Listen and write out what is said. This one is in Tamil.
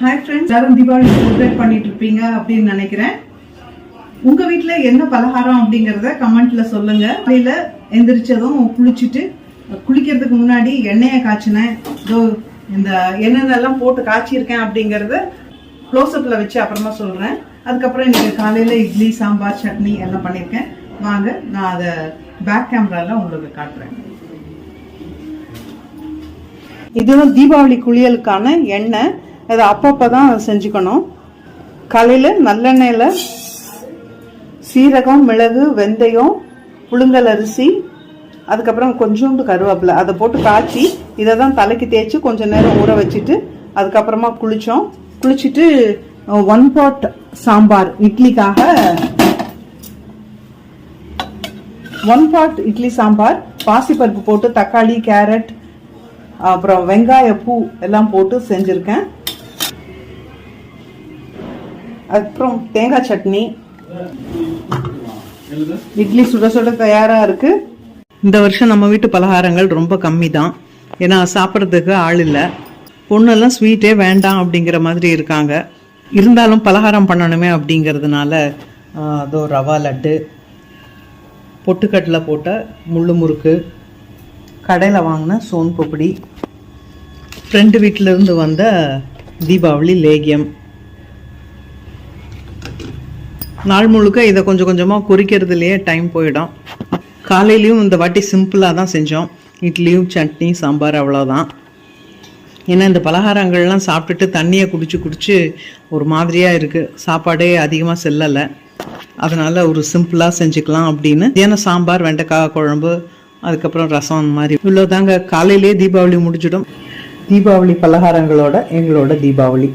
ஹாய் ஃப்ரெண்ட்ஸ் எல்லாரும் தீபாவளி செலிப்ரேட் பண்ணிட்டு இருப்பீங்க அப்படின்னு நினைக்கிறேன். உங்க வீட்டில் என்ன பலகாரம் அப்படிங்கறத கமெண்ட்ல சொல்லுங்க. காலையில எந்திரிச்சதும் குளிச்சுட்டு குளிக்கிறதுக்கு முன்னாடி எண்ணெயை காய்ச்சினேன். இதோ இந்த என்னென்னலாம் போட்டு காய்ச்சிருக்கேன் அப்படிங்கறத க்ளோஸ்அப்ல வச்சு அப்புறமா சொல்றேன். அதுக்கப்புறம் இன்னைக்கு காலையில இட்லி சாம்பார் சட்னி எல்லாம் பண்ணியிருக்கேன். வாங்க நான் அதை பேக் கேமரால உங்களுக்கு காட்டுறேன். இதுவும் தீபாவளி குளியலுக்கான எண்ணெய். அதை அப்பப்போ தான் செஞ்சுக்கணும். காலையில் நல்லெண்ணெயில் சீரகம் மிளகு வெந்தயம் புழுங்கல் அரிசி அதுக்கப்புறம் கொஞ்சோண்டு கருவேப்பிலை. அதை போட்டு காய்ச்சி இதை தான் தலைக்கு தேய்ச்சி கொஞ்சம் நேரம் ஊற வச்சுட்டு அதுக்கப்புறமா குளித்தோம் குளிச்சுட்டு ஒன் பாட் சாம்பார் இட்லிக்காக. ஒன் பாட் இட்லி சாம்பார் பாசிப்பருப்பு போட்டு தக்காளி கேரட் அப்புறம் வெங்காய பூ எல்லாம் போட்டு செஞ்சுருக்கேன். அப்புறம் தேங்காய் சட்னி. இட்லி சுட சுட தயாரா இருக்கு. இந்த வருஷம் நம்ம வீட்டு பலகாரங்கள் ரொம்ப கம்மி தான் ஏன்னா சாப்பிட்றதுக்கு ஆள் இல்லை. பொண்ணெல்லாம் ஸ்வீட்டே வேண்டாம் அப்படிங்கிற மாதிரி இருக்காங்க. இருந்தாலும் பலகாரம் பண்ணணுமே அப்படிங்கிறதுனால அதோ ரவா லட்டு பொட்டுக்கடலை போட்ட முள்ளு முறுக்கு கடையில் வாங்கின சோன் பப்படி ஃப்ரெண்டு வீட்டிலேருந்து வந்த தீபாவளி லேகியம். நாள் முழுக்க இதை கொஞ்சம் கொஞ்சமாக குறிக்கிறதுலையே டைம் போயிடும். காலையிலையும் இந்த வாட்டி சிம்பிளாக தான் செஞ்சோம். இட்லியும் சட்னி சாம்பார் அவ்வளோதான் ஏன்னா இந்த பலகாரங்கள்லாம் சாப்பிட்டுட்டு தண்ணியை குடிச்சு குடிச்சு ஒரு மாதிரியாக இருக்குது சாப்பாடே அதிகமாக செல்லலை. அதனால் ஒரு சிம்பிளாக செஞ்சுக்கலாம் அப்படின்னு. ஏன்னா சாம்பார் வெண்டைக்காய் குழம்பு அதுக்கப்புறம் ரசம் அந்த மாதிரி. இவ்வளோதாங்க காலையிலேயே தீபாவளி முடிஞ்சிடும். தீபாவளி பலகாரங்களோட எங்களோட தீபாவளி.